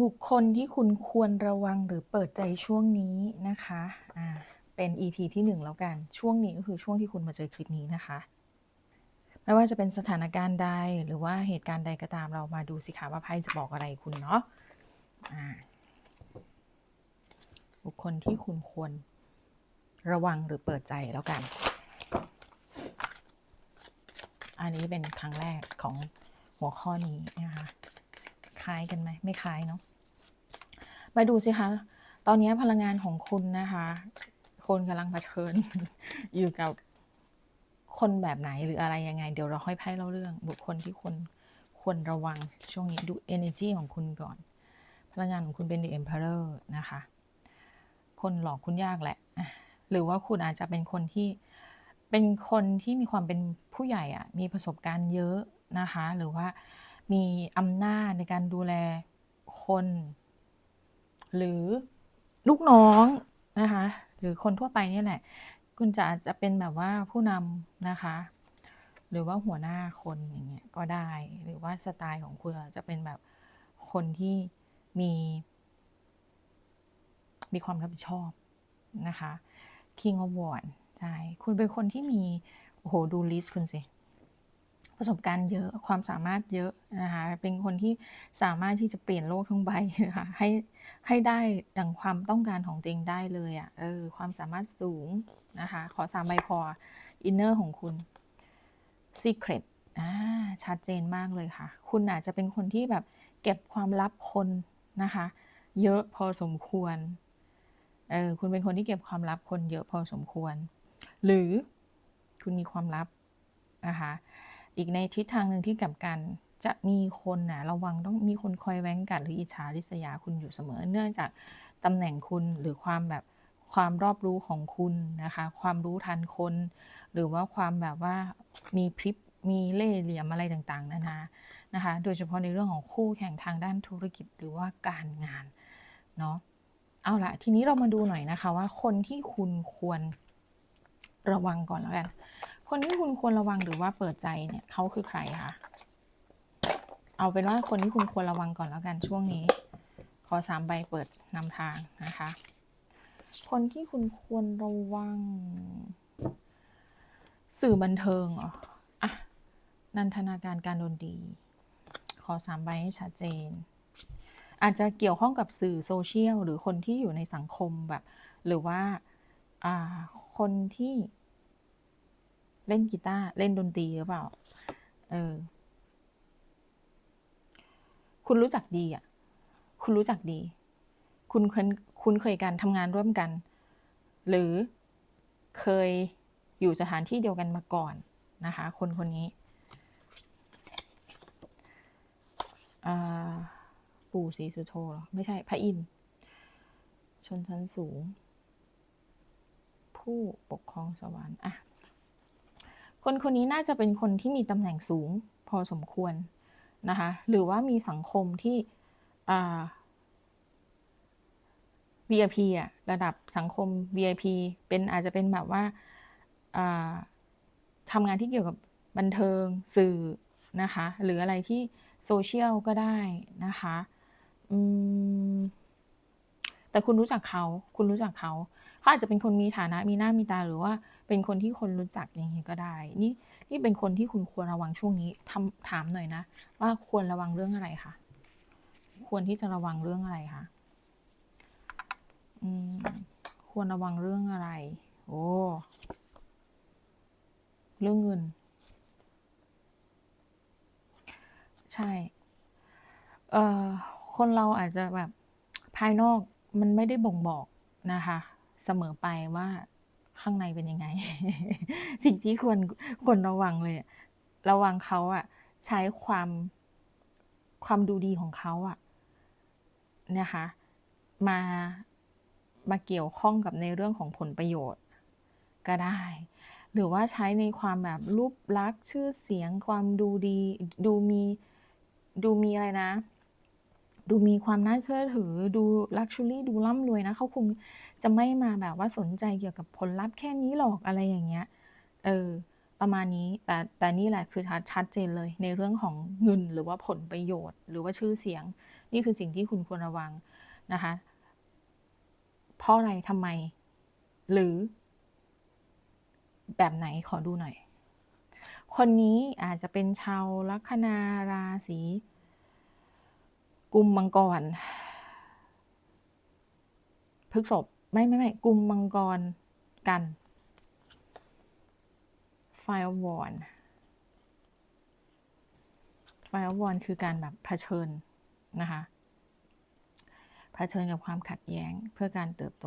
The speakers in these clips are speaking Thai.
บุคคลที่คุณควรระวังหรือเปิดใจช่วงนี้นะคะอ่าเป็น EP ที่หนึ่งแล้วกัน ช่วงนี้ก็คือช่วงที่คุณมาเจอคลิปนี้นะคะ ไม่ว่าจะเป็นสถานการณ์ใดหรือว่าเหตุการณ์ใดก็ตามเรามาดูสิคะว่าไพ่จะบอกอะไรคุณเนาะอ่าบุคคลที่คุณควรระวังหรือเปิดใจแล้วกัน อันนี้เป็นครั้งแรกของหัวข้อนี้นะคะ คล้ายกันไหม ไม่คล้ายเนาะ มาดูสิคะ ตอนนี้พลังงานของคุณนะคะ คนกำลังเผชิญ อยู่กับคนแบบไหนหรืออะไรยังไง เดี๋ยวเราค่อยไพ่เล่าเรื่อง บุคคลที่คนควรระวังช่วงนี้ดู energy ของคุณก่อน พลังงานของคุณเป็น the emperor นะคะ คนหลอกคุณยากแหละ หรือว่าคุณอาจจะเป็นคนที่เป็นคนที่มีความเป็นผู้ใหญ่อะมีประสบการณ์เยอะนะคะ หรือว่ามีอำนาจในการดูแลคน หรือลูกน้องนะคะ หรือคนทั่วไปเนี่ยแหละ คุณจะอาจจะเป็นแบบว่าผู้นำนะคะ หรือว่าหัวหน้าคนอย่างเงี้ยก็ได้ หรือว่าสไตล์ของคุณอาจจะเป็นแบบคนที่มี มีความรับผิดชอบนะคะ King of w a n d ใช่ คุณเป็นคนที่มี โอ้โห ดูลิสต์คุณสิ ประสบการณ์เยอะความสามารถเยอะนะคะเป็นคนที่สามารถที่จะเปลี่ยนโลกทั้งใบนะคะให้ให้ได้ดังความต้องการของตัวเองได้เลยอะ่ะเออความสามารถสูงนะคะขอสามใบพออินเนอร์ของคุณ Secret อ่าชัดเจนมากเลยค่ะ คุณอาจจะเป็นคนที่แบบเก็บความลับคนนะคะ เยอะพอสมควรเออคุณเป็นคนที่เก็บความลับคนเยอะพอสมควร หรือคุณมีความลับนะคะ อีกในทิศทางหนึ่งที่กับกัน จะมีคนนะระวังต้องมีคนคอยแว้งกัดหรืออิจฉาริษยาคุณอยู่เสมอ เนื่องจากตำแหน่งคุณหรือความแบบความรอบรู้ของคุณนะคะ ความรู้ทันคน หรือว่าความแบบว่ามีพริบมีเล่ห์เหลี่ยมอะไรต่างๆนานานะคะ โดยเฉพาะในเรื่องของคู่แข่งทางด้านธุรกิจหรือว่าการงานเนาะเอาละทีนี้เรามาดูหน่อยนะคะว่าคนที่คุณควรระวังก่อนแล้วกัน คนที่คุณควรระวังหรือว่าเปิดใจเนี่ยเขาคือใครคะเอาเป็นว่าคนที่คุณควรระวังก่อนแล้วกันช่วงนี้ ขอสามใบเปิดนำทางนะคะ คนที่คุณควรระวัง สื่อบันเทิงเหรออะนันทนาการการดนตรีขอสามใบให้ชัดเจน อาจจะเกี่ยวข้องกับสื่อโซเชียลหรือคนที่อยู่ในสังคมแบบ หรือว่าคนที่ เล่นกีตาร์เล่นดนตรีหรือเปล่า เออ คุณรู้จักดีอะ คุณรู้จักดี คุณเคยคุณเคยการทำงานร่วมกัน หรือเคยอยู่สถานที่เดียวกันมาก่อนนะคะ คนคนนี้ปู่ศรีสุโธหรอ ไม่ใช่ พระอินทร์ชนชั้นสูง ผู้ปกครองสวรรค์อะ คนคนนี้น่าจะเป็นคนที่มีตำแหน่งสูงพอสมควรนะคะหรือว่ามีสังคมที่ VIP อะระดับสังคม VIP เป็นอาจจะเป็นแบบว่าทำงานที่เกี่ยวกับบันเทิงสื่อนะคะ หรืออะไรที่โซเชียลก็ได้นะคะแต่คุณรู้จักเขา คุณรู้จักเขา เขาอาจจะเป็นคนมีฐานะมีหน้ามีตาหรือว่าเป็นคนที่คนรู้จักอย่างนี้ก็ได้ นี่นี่เป็นคนที่คุณควรระวังช่วงนี้ทำถามหน่อยนะ ว่าควรระวังเรื่องอะไรคะควรที่จะระวังเรื่องอะไรคะควรระวังเรื่องอะไร โอ้เรื่องเงิน ใช่ เอ่อคนเราอาจจะแบบภายนอกมันไม่ได้บ่งบอกนะคะ เสมอไปว่าข้างในเป็นยังไง สิ่งที่ควรควรระวังเลย ระวังเขาอะใช้ความความดูดีของเขาอะนะคะมามาเกี่ยวข้องกับในเรื่องของผลประโยชน์ ก็ได้ หรือว่าใช้ในความแบบรูปลักษณ์ชื่อเสียงความดูดี ดูมีดูมีอะไรนะ ดูมีความน่าเชื่อถือ ดูลักชัวรี่ดูร่ำรวยนะเขาคงจะไม่มาแบบว่าสนใจเกี่ยวกับผลลัพธ์แค่นี้หรอกอะไรอย่างเงี้ยเออประมาณนี้แต่แต่นี่แหละคือชัดชัดเจนเลยในเรื่องของเงินหรือว่าผลประโยชน์ หรือว่าชื่อเสียง นี่คือสิ่งที่คุณควรระวังนะคะเพราะอะไรทำไม หรือ แบบไหนขอดูหน่อย คนนี้อาจจะเป็นชาวลัคนาราศี กุมมังกรพฤกษบไม่ไม่ไม่กุมมังกรกันไฟวอนไฟวอนคือการแบบเผชิญนะคะเผชิญกับความขัดแย้งเพื่อการเติบโต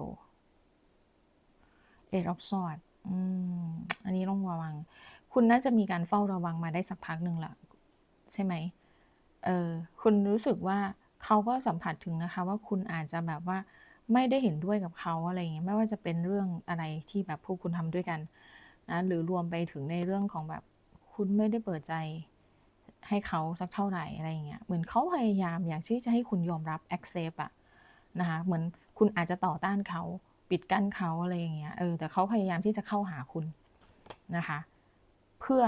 เอ of อ w ซอดอันนี้ต้องระวัง คุณน่าจะมีการเฝ้าระวังมาได้สักพักหนึ่งละใช่ไหม เออคุณรู้สึกว่าเขาก็สัมผัสถึงนะคะ ว่าคุณอาจจะแบบว่าไม่ได้เห็นด้วยกับเขาอะไรอย่างเงี้ยไม่ว่าจะเป็นเรื่องอะไรที่แบบพวกคุณทำด้วยกันนะหรือรวมไปถึงในเรื่องของแบบคุณไม่ได้เปิดใจให้เขาสักเท่าไหร่อะไรอย่างเงี้ยเหมือนเขาพยายามอยากที่จะให้คุณยอมรับ accept อะนะคะเหมือนคุณอาจจะต่อต้านเขาปิดกั้นเขาอะไรอย่างเงี้ยเออแต่เขาพยายามที่จะเข้าหาคุณนะคะ เพื่อ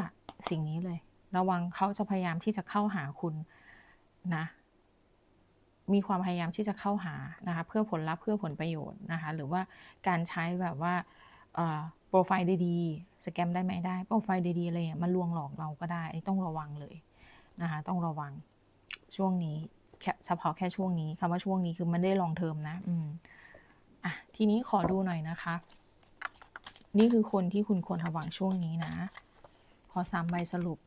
สิ่งนี้เลย ระวังเขาจะพยายามที่จะเข้าหาคุณ นะมีความพยายามที่จะเข้าหานะคะเพื่อผลลัพธ์เพื่อผลประโยชน์นะคะหรือว่าการใช้แบบว่าโปรไฟล์ดีๆสแกมได้ไหมได้โปรไฟล์ดีๆอะไรมาลวงหลอกเราก็ได้ต้องระวังเลยนะคะต้องระวังช่วงนี้เฉพาะแค่ช่วงนี้คำว่าช่วงนี้คือมันได้ลองเทอมนะอืมอะทีนี้ขอดูหน่อยนะคะ นี่คือคนที่คุณควรระวังช่วงนี้นะ ขอสามใบสรุป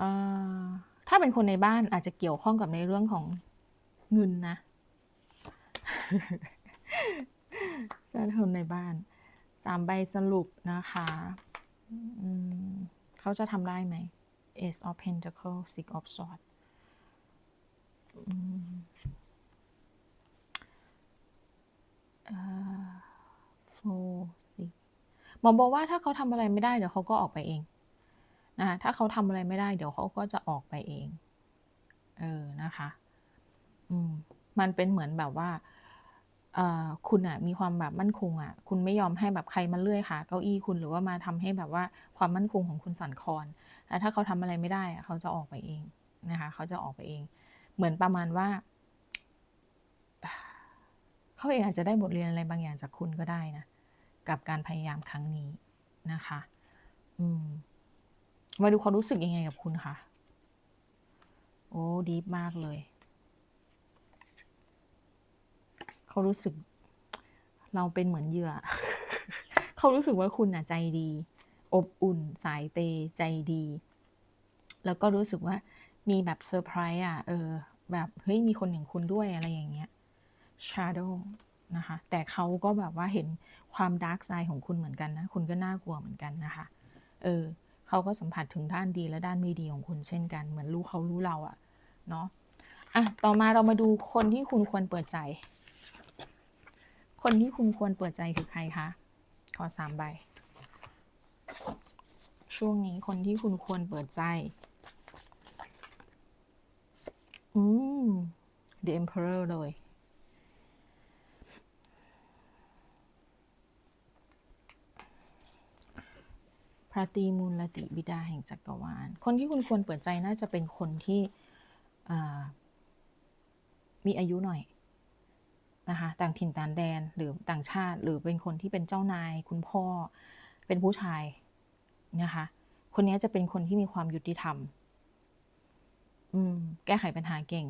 อ่าถ้าเป็นคนในบ้านอาจจะเกี่ยวข้องกับในเรื่องของเงินนะ ถ้าคนในบ้านสามใบสรุปนะคะเขาจะทำได้ไหม Ace of Pentacles Six of Swords โฟสิหมอบอกว่าถ้าเขาทำอะไรไม่ได้ เดี๋ยวเขาก็ออกไปเอง นะถ้าเขาทำอะไรไม่ได้ เดี๋ยวเขาก็จะออกไปเอง เออนะคะ อืม มันเป็นเหมือนแบบว่าเอ่อคุณอะมีความแบบมั่นคงอะคุณไม่ยอมให้แบบใครมาเลื่อยค่ะเก้าอี้คุณหรือว่ามาทำให้แบบว่าความมั่นคงของคุณสั่นคลอนแต่ถ้าเขาทำอะไรไม่ได้อะเขาจะออกไปเองนะคะ เขาจะออกไปเอง เหมือนประมาณว่า เขาเองอาจจะได้บทเรียนอะไรบางอย่างจากคุณก็ได้นะ กับการพยายามครั้งนี้นะคะ อืม มาดูเขารู้สึกยังไงกับคุณคะ โอ้ดีมากเลย เขารู้สึก เราเป็นเหมือนเหยื่อ เขารู้สึกว่าคุณอะใจดี อบอุ่น สายเปใจดี แล้วก็รู้สึกว่ามีแบบเซอร์ไพรส์อะ เออ แบบเฮ้ยมีคนอย่างคุณด้วยอะไรอย่างเงี้ย shadow นะคะ แต่เขาก็แบบว่าเห็นความดาร์กไซด์ของคุณเหมือนกันนะ คุณก็น่ากลัวเหมือนกันนะคะ เออ เขาก็สัมผัสถึงด้านดีและด้านไม่ดีของคุณเช่นกัน เหมือนรู้เขารู้เราอะเนาะอะต่อมาเรามาดูคนที่คุณควรเปิดใจ คนที่คุณควรเปิดใจคือใครคะขอสามใบ ช่วงนี้คนที่คุณควรเปิดใจ อืม The Emperor เลย ระตรีมูลติบิดาแห่งจักรวาล คนที่คุณควรเปิดใจน่าจะเป็นคนที่มีอายุหน่อยนะคะต่างถิ่นต่างแดนหรือต่างชาติหรือเป็นคนที่เป็นเจ้านาย คุณพ่อเป็นผู้ชายนะคะคนนี้จะเป็นคนที่มีความยุติธรรม อืม แก้ไขปัญหาเก่ง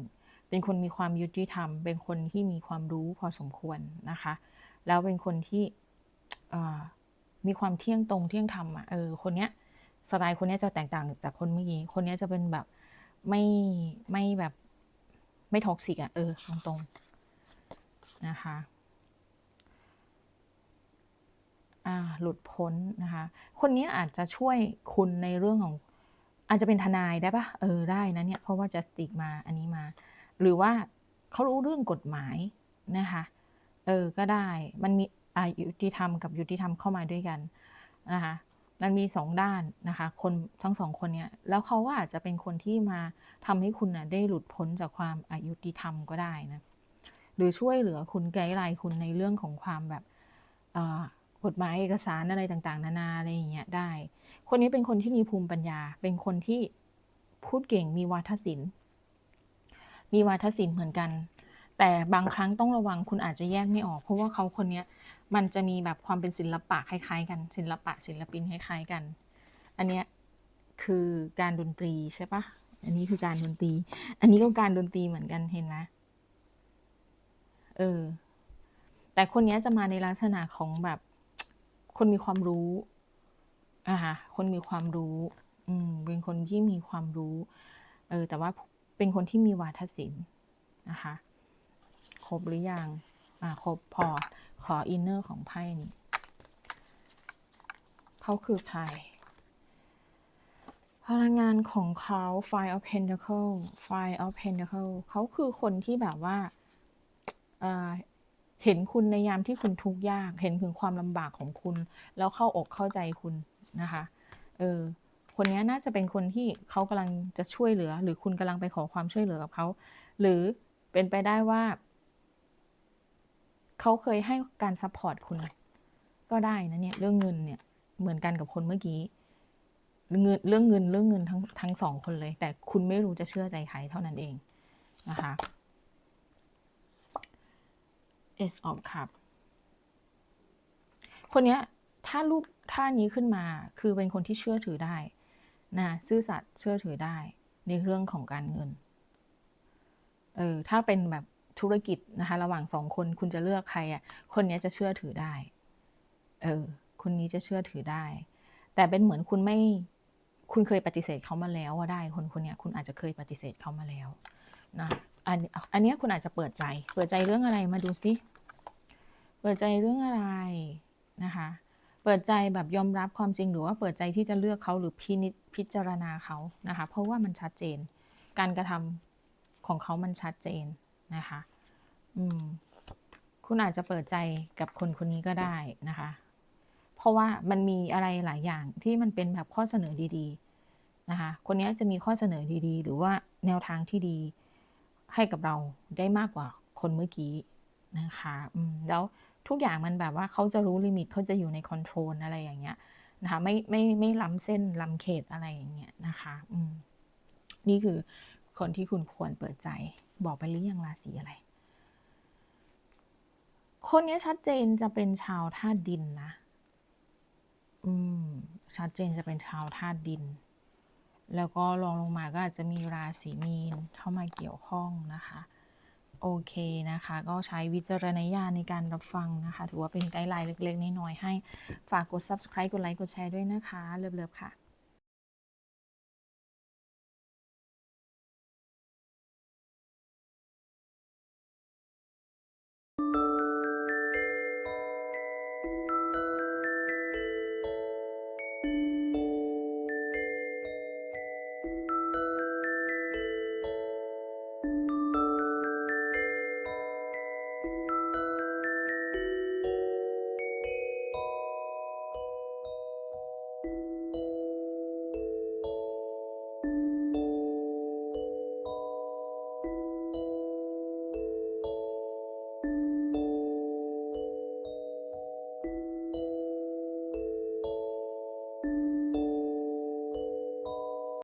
เป็นคนมีความยุติธรรม เป็นคนที่มีความรู้พอสมควรนะคะ แล้วเป็นคนที่ มีความเที่ยงตรงเที่ยงธรรมอะเออคนเนี้ยสไตล์คนเนี้ยจะแตกต่างจากคนเมื่อกี้คนเนี้ยจะเป็นแบบไม่ไม่แบบไม่ท็อกซิกอะเออตรงตรงนะคะอ่าหลุดพ้นนะคะ คนนี้อาจจะช่วยคุณในเรื่องของอาจจะเป็นทนายได้ปะเออได้นะเนี่ยเพราะว่าจะสติกมาอันนี้มา หรือว่าเขารู้เรื่องกฎหมายนะคะ เออก็ได้มันมี อายุติธรรมกับยุติธรรมเข้ามาด้วยกันนะคะมันมีสองด้านนะคะคนทั้งสองคนเนี้ยแล้วเขาก็อาจจะเป็นคนที่มาทำให้คุณนะได้หลุดพ้นจากความอายุติธรรมก็ได้นะหรือช่วยเหลือคุณไกด์ไลน์คุณในเรื่องของความแบบกฎหมายเอกสารอะไรต่างๆ นานาอะไรอย่างเงี้ยได้ คนนี้เป็นคนที่มีภูมิปัญญา เป็นคนที่พูดเก่งมีวาทศิลป์ มีวาทศิลป์เหมือนกัน แต่บางครั้งต้องระวังคุณอาจจะแยกไม่ออก เพราะว่าเขาคนเนี้ยมันจะมีแบบความเป็นศิลปะคล้ายๆ กัน ศิลปะศิลปินคล้ายๆกัน อันเนี้ยคือการดนตรีใช่ปะอันนี้คือการดนตรี อันนี้ก็การดนตรีเหมือนกันเห็นไหมเออ แต่คนเนี้ยจะมาในลักษณะของแบบคนมีความรู้อะค่ะคนมีความรู้ อืม เป็นคนที่มีความรู้ เออ แต่ว่าเป็นคนที่มีวาทศิลป์นะคะ ครบหรือยัง อ่าครบพอขออินเนอร์ของไพ่นี้เขาคือใคร พลังงานของเขา Five of Pentacle Five of Pentacle เขาคือคนที่แบบว่าเอ่อเห็นคุณในยามที่คุณทุกข์ยาก เห็นถึงความลำบากของคุณ แล้วเข้าอกเข้าใจคุณนะคะ เออ คนนี้น่าจะเป็นคนที่เขากำลังจะช่วยเหลือ หรือคุณกำลังไปขอความช่วยเหลือกับเขา หรือเป็นไปได้ว่า เขาเคยให้การซัพพอร์ตคุณก็ได้นะเนี่ยเรื่องเงินเนี่ยเหมือนกันกับคนเมื่อกี้เงินเรื่องเงินเรื่องเงินทั้งทั้งสองคนเลย แต่คุณไม่รู้จะเชื่อใจใครเท่านั้นเองนะคะ S of Cup คนเนี้ยถ้ารูปท่านี้ขึ้นมาคือเป็นคนที่เชื่อถือได้นะซื่อสัตย์เชื่อถือได้ในเรื่องของการเงินเออถ้าเป็นแบบ ธุรกิจนะคะ ระหว่างสองคนคุณจะเลือกใครอะ คนนี้จะเชื่อถือได้ เออ คนนี้จะเชื่อถือได้ แต่เป็นเหมือนคุณไม่ คุณเคยปฏิเสธเขามาแล้วว่าได้ คนคนนี้คุณอาจจะเคยปฏิเสธเขามาแล้วนะอันอันนี้คุณอาจจะเปิดใจ เปิดใจเรื่องอะไรมาดูซิ เปิดใจเรื่องอะไรนะคะ เปิดใจแบบยอมรับความจริงหรือว่าเปิดใจที่จะเลือกเขาหรือพินิจพิจารณาเขานะคะ เพราะว่ามันชัดเจน การกระทำของเขามันชัดเจน นะคะอืมคุณอาจจะเปิดใจกับคนคนนี้ก็ได้นะคะ เพราะว่ามันมีอะไรหลายอย่างที่มันเป็นแบบข้อเสนอดี ๆนะคะ คนนี้จะมีข้อเสนอดีๆ หรือว่าแนวทางที่ดีให้กับเราได้มากกว่าคนเมื่อกี้นะคะอืมแล้วทุกอย่างมันแบบว่าเขาจะรู้ลิมิตเขาจะอยู่ในคอนโทรลอะไรอย่างเงี้ยนะคะไม่ไม่ไม่ล้ำเส้นล้ำเขตอะไรอย่างเงี้ยนะคะอืมนี่คือคนที่คุณควรเปิดใจ บอกไปหรือยังราศีอะไร คนนี้ชัดเจนจะเป็นชาวธาตุดินนะ อืม ชัดเจนจะเป็นชาวธาตุดิน แล้วก็รองลงมาก็อาจจะมีราศีมีนเข้ามาเกี่ยวข้องนะคะ โอเคนะคะ ก็ใช้วิจารณญาณในการรับฟังนะคะ ถือว่าเป็นไกด์ไลน์เล็กๆน้อยๆให้ ฝากกด subscribe กดไลค์กดแชร์ด้วยนะคะ เลิฟๆค่ะ